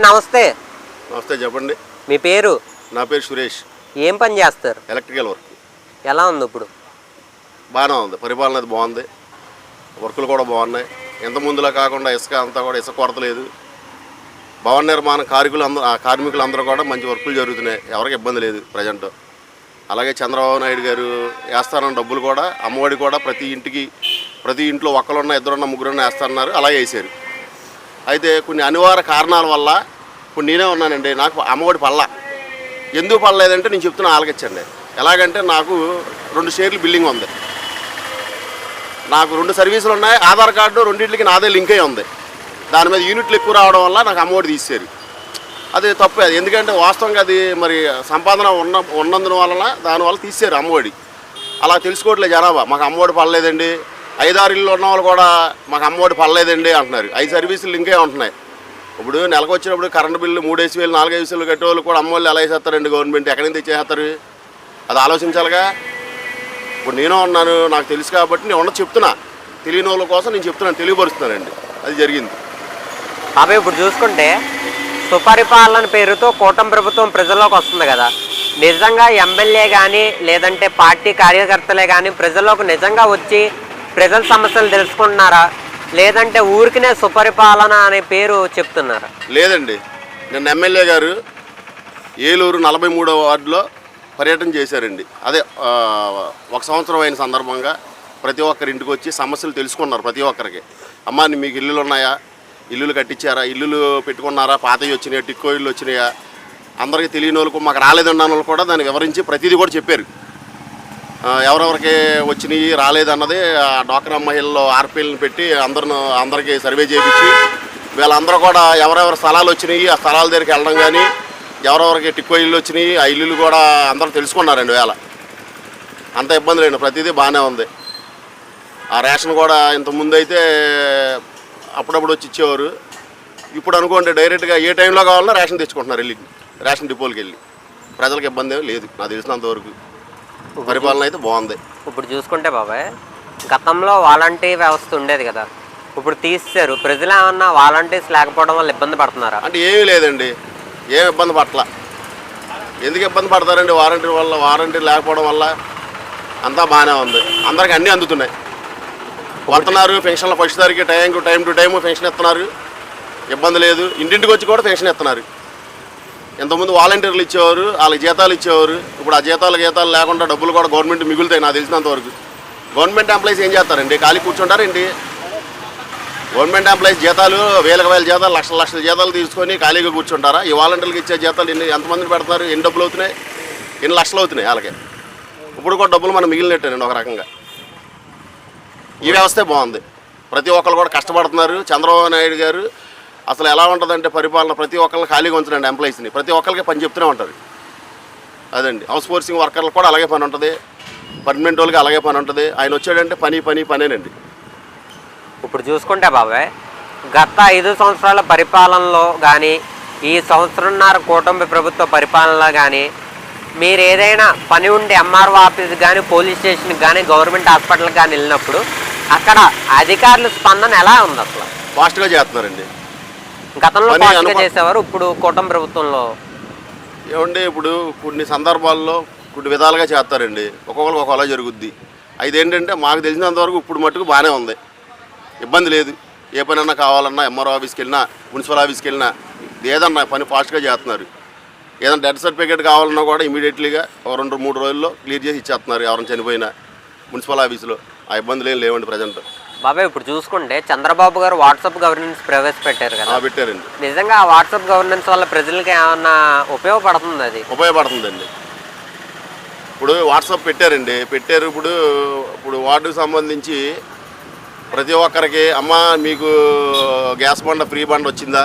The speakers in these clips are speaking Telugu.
నమస్తే. నమస్తే చెప్పండి. మీ పేరు? నా పేరు సురేష్. ఏం పని చేస్తారు? Electrical work. ఎలా ఉంది ఇప్పుడు? బాగానే ఉంది. పరిపాలన అది బాగుంది. వర్కులు కూడా బాగున్నాయి. ఇంత ముందులా కాకుండా ఇసుక అంతా కూడా ఇసుక కొరత లేదు. భవన నిర్మాణ కార్మికులు అందరూ కార్మికులు అందరూ కూడా మంచి వర్కులు జరుగుతున్నాయి. ఎవరికి ఇబ్బంది లేదు ప్రజెంట్. అలాగే చంద్రబాబు నాయుడు గారు వేస్తారన్న డబ్బులు కూడా అమ్మఒడి కూడా ప్రతి ఇంటికి ప్రతి ఇంట్లో ఒక్కరున్న ఇద్దరున్న ముగ్గురున్న వేస్తారన్నారు అలాగే వేసారు అయితే కొన్ని అనివార్య కారణాల వల్ల ఇప్పుడు నేనే ఉన్నానండి. నాకు అమ్మఒడి పల్ల ఎందుకు పడలేదంటే నేను చెప్తున్నా ఆలకించండి. ఎలాగంటే నాకు రెండు షేర్లు బిల్డింగ్ ఉంది. నాకు రెండు సర్వీసులు ఉన్నాయి. ఆధార్ కార్డు రెండింటికి నాదే లింక్ అయి ఉంది. దాని మీద యూనిట్లు ఎక్కువ రావడం వల్ల నాకు అమ్మఒడి తీసేరు అది తప్పే అది ఎందుకంటే వాస్తవంగా అది మరి సంపాదన ఉన్న ఉన్నందున వలన దానివల్ల తీసేరు అమ్మఒడి. అలా తెలుసుకోవట్లేదు జనాభా. మాకు అమ్మఒడి పడలేదండి. ఐదారు ఇల్లు ఉన్న వాళ్ళు కూడా మాకు అమ్మఒడి పడలేదండి అంటున్నారు. ఐదు సర్వీసులు లింకే ఉంటున్నాయి. ఇప్పుడు నెలకు వచ్చినప్పుడు కరెంట్ బిల్లు మూడేసి వేలు నాలుగైదు వేలు కట్టే వాళ్ళు కూడా అమ్మఒళ్ళు ఎలా వేసేస్తారండి గవర్నమెంట్? ఎక్కడి నుంచి తెచ్చేస్తారు అది ఆలోచించాలిగా? ఇప్పుడు నేను ఉన్నాను నాకు తెలుసు కాబట్టి నేను ఉన్న చెప్తున్నా. తెలియని వాళ్ళ కోసం నేను చెప్తున్నాను తెలియపరుస్తున్నానండి. అది జరిగింది. అవి ఇప్పుడు చూసుకుంటే సుపరిపాలన పేరుతో కూటమి ప్రభుత్వం ప్రజల్లోకి వస్తుంది కదా. నిజంగా ఎమ్మెల్యే కానీ లేదంటే పార్టీ కార్యకర్తలే కానీ ప్రజల్లోకి నిజంగా వచ్చి ప్రజల సమస్యలు తెలుసుకుంటున్నారా? లేదంటే ఊరికినే సుపరిపాలన అనే పేరు చెప్తున్నారా? లేదండి. నిన్న ఎమ్మెల్యే గారు ఏలూరు నలభై మూడవ వార్డులో పర్యటన చేశారండి. అదే ఒక సంవత్సరం అయిన సందర్భంగా ప్రతి ఒక్కరి ఇంటికి వచ్చి సమస్యలు తెలుసుకున్నారు ప్రతి ఒక్కరికి. అమ్మా నీ మీకు ఇల్లులు ఉన్నాయా? ఇల్లులు కట్టించారా? ఇల్లులు పెట్టుకున్నారా? పాతవి వచ్చినాయా? టిక్కో ఇల్లు వచ్చినాయా? అందరికీ తెలియని వాళ్ళకు మాకు రాలేదన్న వాళ్ళు కూడా దాన్ని వివరించి ప్రతిదీ కూడా చెప్పారు. ఎవరెవరికి వచ్చినాయి రాలేదన్నది ఆ డాక్టర్ మహిళల్లో ఆర్పీలను పెట్టి అందరిని అందరికీ సర్వే చేయించి వీళ్ళందరూ కూడా ఎవరెవరి స్థలాలు వచ్చినాయి ఆ స్థలాల దగ్గరికి వెళ్ళడం కానీ ఎవరెవరికి టిక్కో ఇల్లు వచ్చినాయి ఆ ఇల్లులు కూడా అందరూ తెలుసుకున్నారండి వేళ. అంత ఇబ్బంది లేండి ప్రతిదీ బాగానే ఉంది. ఆ రేషన్ కూడా ఇంతకుముందు అయితే అప్పుడప్పుడు వచ్చి ఇచ్చేవారు. ఇప్పుడు అనుకోండి డైరెక్ట్గా ఏ టైంలో కావాలన్నా రేషన్ తెచ్చుకుంటున్నారు వెళ్ళి రేషన్ డిపోలకి వెళ్ళి. ప్రజలకు ఇబ్బంది ఏమీ లేదు నాకు తెలిసినంతవరకు. పరిపాలన అయితే బాగుంది. ఇప్పుడు చూసుకుంటే బాబాయ్ గతంలో వాలంటీ వ్యవస్థ ఉండేది కదా. ఇప్పుడు తీసేశారు. ప్రజలు ఏమన్నా వాలంటీర్స్ లేకపోవడం వల్ల ఇబ్బంది పడుతున్నారా? అంటే ఏమీ లేదండి. ఏం ఇబ్బంది పట్ల. ఎందుకు ఇబ్బంది పడతారండి వారంటీ వల్ల? వారంటీ లేకపోవడం వల్ల అంతా బాగానే ఉంది. అందరికి అన్నీ అందుతున్నాయి. వస్తున్నారు పెన్షన్ల ఫస్ట్ తారీఖు time time to time pension ఇస్తున్నారు. ఇబ్బంది లేదు. ఇంటింటికి వచ్చి కూడా పెన్షన్ ఇస్తున్నారు. ఇంతకుముందు వాలంటీర్లు ఇచ్చేవారు వాళ్ళకి జీతాలు ఇచ్చేవారు. ఇప్పుడు ఆ జీతాలు గీతాలు లేకుండా డబ్బులు కూడా గవర్నమెంట్ మిగులుతాయి నాకు తెలిసినంత వరకు. గవర్నమెంట్ ఎంప్లాయీస్ ఏం చేస్తారండి? ఖాళీ కూర్చుంటారేంటి గవర్నమెంట్ ఎంప్లాయీస్ జీతాలు వేలకు వేల జీతాలు లక్షల లక్షల జీతాలు తీసుకొని ఖాళీగా కూర్చుంటారా? ఈ వాలంటీర్లకు ఇచ్చే జీతాలు ఎన్ని ఎంతమందిని పెడతారు ఎన్ని డబ్బులు అవుతున్నాయి? ఎన్ని లక్షలు అవుతున్నాయి వాళ్ళకి? ఇప్పుడు కూడా డబ్బులు మనం మిగిలినట్టేనండి ఒక రకంగా. ఈ వ్యవస్థే బాగుంది. ప్రతి ఒక్కరు కూడా కష్టపడుతున్నారు. చంద్రబాబు నాయుడు గారు అసలు ఎలా ఉంటుందంటే పరిపాలన ప్రతి ఒక్కరిని ఖాళీగా ఉంచడండి ఎంప్లాయీస్ని. ప్రతి ఒక్కరికి పని చెప్తూనే ఉంటారు అదండి. హౌస్ ఫోర్సింగ్ వర్కర్లకు కూడా అలాగే పని ఉంటుంది. పర్మనెంట్ వాళ్ళకి అలాగే పని ఉంటుంది. ఆయన వచ్చాడంటే పని పని పనేనండి. ఇప్పుడు చూసుకుంటే బాబాయ్ గత ఐదు సంవత్సరాల పరిపాలనలో కానీ ఈ సంవత్సరంన్నర కూటమి ప్రభుత్వ పరిపాలనలో కానీ మీరు ఏదైనా పని ఉండి ఎంఆర్ఓ ఆఫీస్ కానీ పోలీస్ స్టేషన్కి కానీ గవర్నమెంట్ హాస్పిటల్కి కానీ వెళ్ళినప్పుడు అక్కడ అధికారుల స్పందన ఎలా ఉంది అసలు ఫాస్ట్గా చేస్తున్నారండి. గతంలో అనుకో- చేసేవారు ఇప్పుడు కూటమి ప్రభుత్వంలో? ఏమంటే ఇప్పుడు కొన్ని సందర్భాల్లో కొన్ని విధాలుగా చేస్తారండి. ఒక్కొక్కరికి ఒక్కొక్కలా జరుగుద్ది. అది ఏంటంటే మాకు తెలిసినంత వరకు ఇప్పుడు మట్టుకు బాగానే ఉంది. ఇబ్బంది లేదు. ఏ పని అన్నా కావాలన్నా ఎంఆర్ఓ ఆఫీస్కి వెళ్ళినా మున్సిపల్ ఆఫీస్కి వెళ్ళినా ఏదన్నా పని ఫాస్ట్గా చేస్తున్నారు. ఏదైనా డెత్ సర్టిఫికేట్ కావాలన్నా కూడా ఇమీడియట్లీగా ఒక రెండు మూడు రోజుల్లో క్లియర్ చేసి ఇచ్చేస్తున్నారు. ఎవరైనా చనిపోయినా మున్సిపల్ ఆఫీసులో. ఆ ఇబ్బందులు ఏం లేవండి ప్రజెంట్. బాబాయ్ ఇప్పుడు చూసుకుంటే చంద్రబాబు గారు వాట్సాప్ గవర్నెన్స్ ప్రవేశపెట్టారు కదా. పెట్టారండి. నిజంగా ఆ వాట్సాప్ గవర్నెన్స్ వల్ల ప్రజలకి ఏమన్నా ఉపయోగపడుతుంది అది? ఉపయోగపడుతుందండి. ఇప్పుడు వాట్సాప్ పెట్టారండి. పెట్టారు ఇప్పుడు ఇప్పుడు వార్డుకు సంబంధించి ప్రతి ఒక్కరికి అమ్మ మీకు గ్యాస్ బండ ఫ్రీ బండ వచ్చిందా?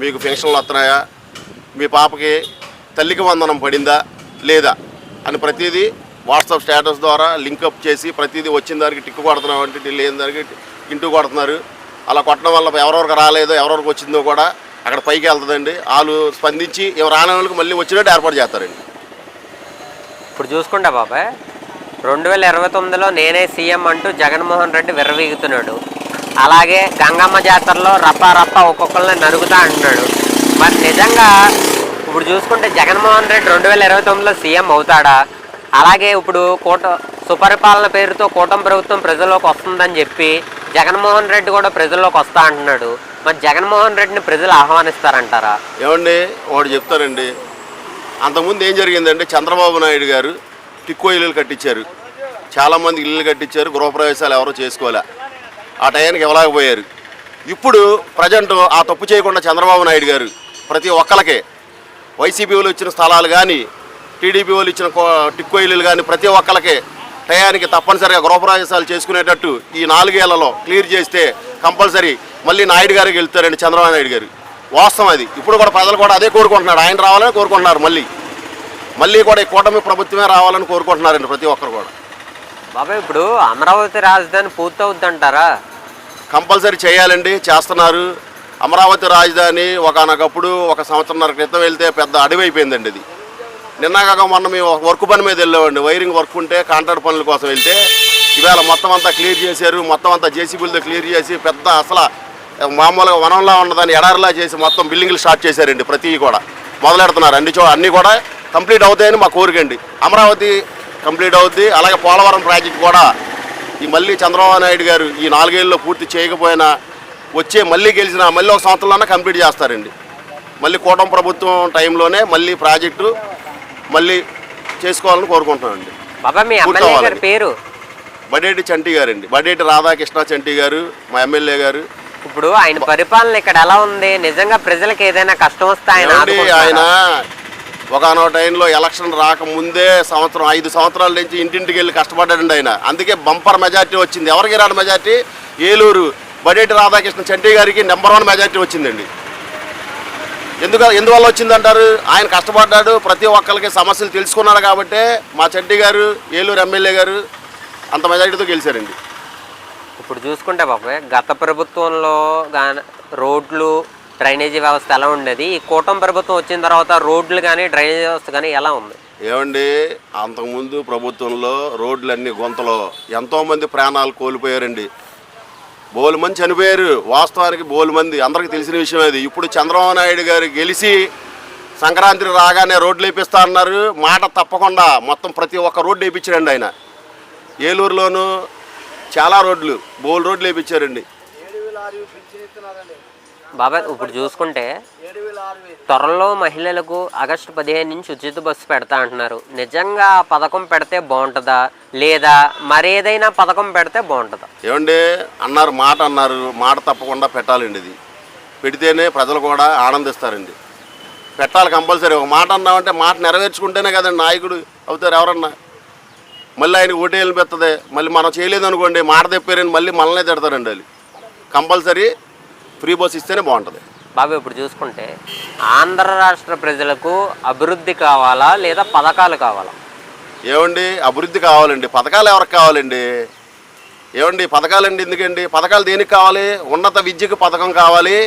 మీకు పెన్షన్లు వస్తున్నాయా? మీ పాపకి తల్లికి వందనం పడిందా? లేదా? అని ప్రతిదీ వాట్సాప్ స్టేటస్ ద్వారా లింకప్ చేసి ప్రతిదీ వచ్చిన దానికి టిక్కు కొడుతున్నాం అంటే లేని దానికి ఇంటూ కొడుతున్నారు. అలా కొట్టడం వల్ల ఎవరెవరికి రాలేదో ఎవరెవరికి వచ్చిందో కూడా అక్కడ పైకి వెళ్తుందండి. వాళ్ళు స్పందించి ఎవరు రాని వాళ్ళకి మళ్ళీ వచ్చినట్టు ఏర్పాటు చేస్తారండి. ఇప్పుడు చూసుకుంటా బాబాయ్. రెండు వేల ఇరవై తొమ్మిదిలో నేనే సీఎం అంటూ జగన్మోహన్ రెడ్డి విర్రవీగుతున్నాడు. అలాగే గంగమ్మ జాతరలో రప్ప రప్ప ఒక్కొక్కరిని నరుగుతా అంటున్నాడు. మరి నిజంగా ఇప్పుడు చూసుకుంటే జగన్మోహన్ రెడ్డి రెండు వేల ఇరవై తొమ్మిదిలో సీఎం అవుతాడా? అలాగే ఇప్పుడు కూట సుపరిపాలన పేరుతో కూటమి ప్రభుత్వం ప్రజల్లోకి వస్తుందని చెప్పి జగన్మోహన్ రెడ్డి కూడా ప్రజల్లోకి వస్తా అంటున్నాడు. మరి జగన్మోహన్ రెడ్డిని ప్రజలు ఆహ్వానిస్తారంటారా? ఏమండి వాడు చెప్తారండి అంతకుముందు ఏం జరిగిందంటే చంద్రబాబు నాయుడు గారు టిక్కో ఇల్లులు కట్టించారు. చాలామంది ఇల్లు కట్టించారు గృహప్రవేశాలు ఎవరో చేసుకోలే. ఆ టయానికి ఇవ్వలేకపోయారు. ఇప్పుడు ప్రజెంట్ ఆ తప్పు చేయకుండా చంద్రబాబు నాయుడు గారు ప్రతి ఒక్కరికి వైసీపీ వాళ్ళు ఇచ్చిన స్థలాలు కానీ టీడీపీ వాళ్ళు ఇచ్చిన కో- టిక్కో ఇల్లులు కానీ ప్రతి ఒక్కళ్ళకే టయానికి తప్పనిసరిగా గృహప్రవేశాలు చేసుకునేటట్టు ఈ నాలుగేళ్ళలో క్లియర్ చేస్తే కంపల్సరీ మళ్ళీ నాయుడు గారికి వెళ్తారండి చంద్రబాబు నాయుడు గారు. వాస్తవం అది. ఇప్పుడు కూడా ప్రజలు కూడా అదే కోరుకుంటున్నారు. ఆయన రావాలని కోరుకుంటున్నారు మళ్ళీ. మళ్ళీ కూడా ఈ కూటమి ప్రభుత్వమే రావాలని కోరుకుంటున్నారండి ప్రతి ఒక్కరు కూడా. బాబాయ్ ఇప్పుడు అమరావతి రాజధాని పూర్తవుద్దంటారా కంపల్సరీ చేయాలండి. చేస్తున్నారు. అమరావతి రాజధాని ఒకనొకప్పుడు ఒక సంవత్సరంన్నర క్రితం వెళ్తే పెద్ద అడవి అయిపోయిందండి ఇది నిన్నగాక మొన్న మేము వర్క్ పని మీద వెళ్ళామండి వైరింగ్ వర్క్ ఉంటే కాంట్రాక్ట్ పనుల కోసం వెళ్తే ఇవాళ మొత్తం అంతా క్లియర్ చేశారు. మొత్తం అంతా జేసీబీలతో క్లియర్ చేసి పెద్ద అసలు మామూలుగా వనంలా ఉన్నదాన్ని ఎడారిలా చేసి మొత్తం బిల్డింగ్లు స్టార్ట్ చేశారండి ప్రతి కూడా. మొదలెడుతున్నారు అన్ని చో అన్నీ కూడా కంప్లీట్ అవుతాయని మా కోరికండి అమరావతి కంప్లీట్ అవుద్ది. అలాగే పోలవరం ప్రాజెక్ట్ కూడా ఈ మళ్ళీ చంద్రబాబు నాయుడు గారు ఈ నాలుగేళ్ళలో పూర్తి చేయకపోయినా వచ్చే మళ్ళీ గెలిచిన మళ్ళీ ఒక సంవత్సరంలోనే కంప్లీట్ చేస్తారండి. మళ్ళీ కూటమి ప్రభుత్వం టైంలోనే మళ్ళీ ప్రాజెక్టు మళ్ళీ చేసుకోవాలని కోరుకుంటున్నానండి. బాబాయ్ మీ ఎమ్మెల్యే గారి. పేరు? బడేటి చంటి గారండి. బడేటి రాధాకృష్ణ చంటి గారు మా ఎమ్మెల్యే గారు. ఇప్పుడు ఆయన పరిపాలన ఇక్కడ ఎలా ఉంది? నిజంగా ప్రజలకు ఏదైనా కష్టం వస్తే ఆయన ఆయన? ఒకనొక టైంలో ఎలక్షన్ రాకముందే సంవత్సరం ఐదు సంవత్సరాల నుంచి ఇంటింటికి వెళ్ళి కష్టపడ్డాడండి ఆయన. అందుకే బంపర్ మెజార్టీ వచ్చింది. ఎవరికి రాడు మెజార్టీ? ఏలూరు బడేటి రాధాకృష్ణ చంటి గారికి నెంబర్ వన్ మెజార్టీ వచ్చిందండి. ఎందుకు ఎందువల్ల వచ్చిందంటారు? ఆయన కష్టపడ్డాడు ప్రతి ఒక్కరికి సమస్యలు తెలుసుకున్నాడు కాబట్టి మా చంటి గారు ఏలూరు ఎమ్మెల్యే గారు అంత మెజార్టీతో గెలిచారండి. ఇప్పుడు చూసుకుంటే బాబాయ్ గత ప్రభుత్వంలో రోడ్లు డ్రైనేజీ వ్యవస్థ ఎలా ఉండేది? ఈ కూటమి ప్రభుత్వం వచ్చిన తర్వాత రోడ్లు కానీ డ్రైనేజీ వ్యవస్థ కానీ ఎలా ఉంది? ఏమండి అంతకుముందు ప్రభుత్వంలో రోడ్లన్నీ గుంతలో ఎంతోమంది ప్రాణాలు కోల్పోయారండి. బోలు మంది చనిపోయారు వాస్తవానికి బోలు మంది. అందరికీ తెలిసిన విషయం అది. ఇప్పుడు చంద్రబాబు నాయుడు గారు గెలిచి సంక్రాంతి రాగానే రోడ్లు వేపిస్తా అన్నారు. మాట తప్పకుండా మొత్తం ప్రతి ఒక్క రోడ్డు వేయించారండి ఆయన. ఏలూరులోను చాలా రోడ్లు బోల్ రోడ్లు వేయించారండి బాబాయ్ ఇప్పుడు చూసుకుంటే త్వరలో మహిళలకు ఆగస్టు పదిహేను నుంచి ఉచిత బస్సు పెడతా అంటున్నారు. నిజంగా ఆ పథకం పెడితే బాగుంటుందా? లేదా మరేదైనా పథకం పెడితే బాగుంటుందా? ఏమండి అన్నారు మాట అన్నారు మాట తప్పకుండా పెట్టాలండి ఇది. పెడితేనే ప్రజలు కూడా ఆనందిస్తారండి. పెట్టాలి కంపల్సరీ. ఒక మాట అన్నామంటే మాట నెరవేర్చుకుంటేనే కదండి నాయకుడు అవుతారు ఎవరన్నా. మళ్ళీ ఆయన ఓటేయాలని పెత్తదే. మళ్ళీ మనం చేయలేదు అనుకోండి మాట తెప్పారని మళ్ళీ మనల్నే తిడతారండి వాళ్ళు. కంపల్సరీ ఫ్రీ బస్ ఇస్తేనే బాగుంటుంది. బాబు ఇప్పుడు చూసుకుంటే ఆంధ్ర రాష్ట్ర ప్రజలకు అభివృద్ధి కావాలా లేదా పథకాలు కావాలా? ఏమండి అభివృద్ధి కావాలండి. పథకాలు ఎవరికి కావాలండి? ఏమండి పథకాలండి ఎందుకండి? పథకాలు దేనికి కావాలి? ఉన్నత విద్యకు పథకం కావాలి.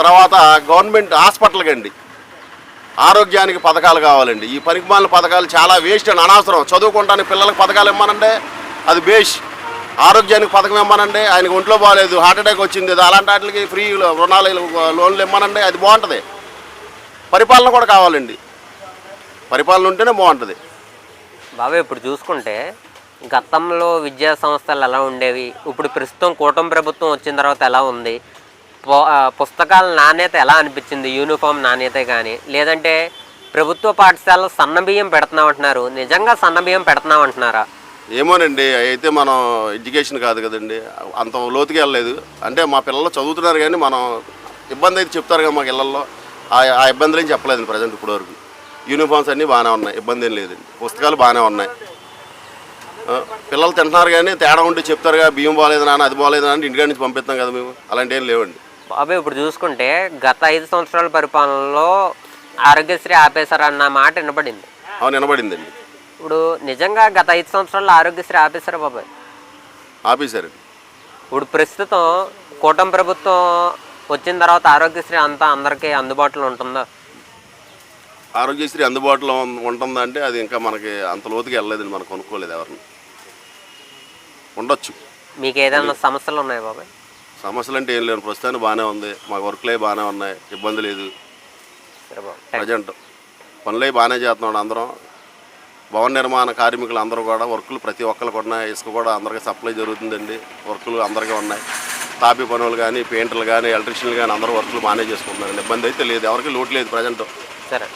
తర్వాత గవర్నమెంట్ హాస్పిటల్కి అండి ఆరోగ్యానికి పథకాలు కావాలండి. ఈ పనికిమాలిన పథకాలు చాలా వేస్ట్ అండి అనవసరం. చదువుకుంటానికి పిల్లలకు పథకాలు ఇమ్మనండి అది బేష్. ఆరోగ్యానికి పథకం ఇవ్వమనండి. ఆయనకు ఒంట్లో బాగాలేదు హార్ట్ అటాక్ వచ్చింది. అలాంటి వాటికి ఫ్రీ రుణాలు లోన్లు ఇవ్వమనండి. అది బాగుంటుంది. పరిపాలన కూడా కావాలండి. పరిపాలన ఉంటేనే బాగుంటుంది. బాబు ఇప్పుడు చూసుకుంటే గతంలో విద్యా సంస్థలు ఎలా ఉండేవి? ఇప్పుడు ప్రస్తుతం కూటమి ప్రభుత్వం వచ్చిన తర్వాత ఎలా ఉంది? పుస్తకాల నాణ్యత ఎలా అనిపించింది? యూనిఫామ్ నాణ్యత కానీ లేదంటే ప్రభుత్వ పాఠశాలలో సన్నబియ్యం పెడుతున్నామంటున్నారు. నిజంగా సన్నబియ్యం పెడుతున్నామంటున్నారా? ఏమోనండి అయితే మనం ఎడ్యుకేషన్ కాదు కదండి. అంత లోతుకి వెళ్ళలేదు. అంటే మా పిల్లలు చదువుతున్నారు కానీ మనం ఇబ్బంది అయితే చెప్తారు కదా మాకు ఇళ్ళల్లో ఆ ఆ ఇబ్బందులు ఏం చెప్పలేదండి ప్రజెంట్ ఇప్పటివరకు. యూనిఫామ్స్ అన్నీ బాగానే ఉన్నాయి. ఇబ్బంది ఏం లేదండి. పుస్తకాలు బాగానే ఉన్నాయి. పిల్లలు తింటున్నారు కానీ తేడా ఉంటే చెప్తారు కదా బియ్యం బాగాలేదు నాన్న అది బాగాలేదు నాన్న ఇంటికాడ నుంచి పంపిస్తాం కదా మేము. అలాంటి ఏం లేవండి. బాబు ఇప్పుడు చూసుకుంటే గత ఐదు సంవత్సరాల పరిపాలనలో ఆరోగ్యశ్రీ ఆపేశారన్న మాట వినపడింది. అవును వినబడిందండి ఇప్పుడు నిజంగా గత ఐదు సంవత్సరాల్లో ఆరోగ్యశ్రీ ఆపేశారా బాబాయ్ ఆపేశారండి ఇప్పుడు ప్రస్తుతం కూటమి ప్రభుత్వం వచ్చిన తర్వాత ఆరోగ్యశ్రీ అంతా అందరికీ అందుబాటులో ఉంటుందా? ఆరోగ్యశ్రీ అందుబాటులో ఉం- ఉంటుందంటే అది ఇంకా మనకి అంత లోతుకి వెళ్ళలేదండి మనం కొనుక్కోలేదు ఎవరిని. ఉండొచ్చు. మీకు ఏదైనా సమస్యలు ఉన్నాయి బాబాయ్ సమస్యలు అంటే ఏం లేవు ప్రస్తుతానికి బాగానే ఉంది. మాకు వర్క్లే బాగానే ఉన్నాయి ఇబ్బంది లేదు. ప్రజెంట్ పనులే బాగానే చేస్తున్నాడు అందరం. భవన నిర్మాణ కార్మికులు అందరూ కూడా వర్కులు ప్రతి ఒక్కరు కూడా ఇసుక కూడా అందరికీ సప్లై జరుగుతుందండి. వర్కులు అందరికీ ఉన్నాయి. తాపీ పనులు కానీ పెయింటర్లు కానీ ఎలక్ట్రీషియన్లు కానీ అందరూ వర్కులు మానేజ్ చేసుకుంటున్నారు ఇబ్బంది అయితే లేదు. ఎవరికి లోటు లేదు ప్రజెంట్. సరే.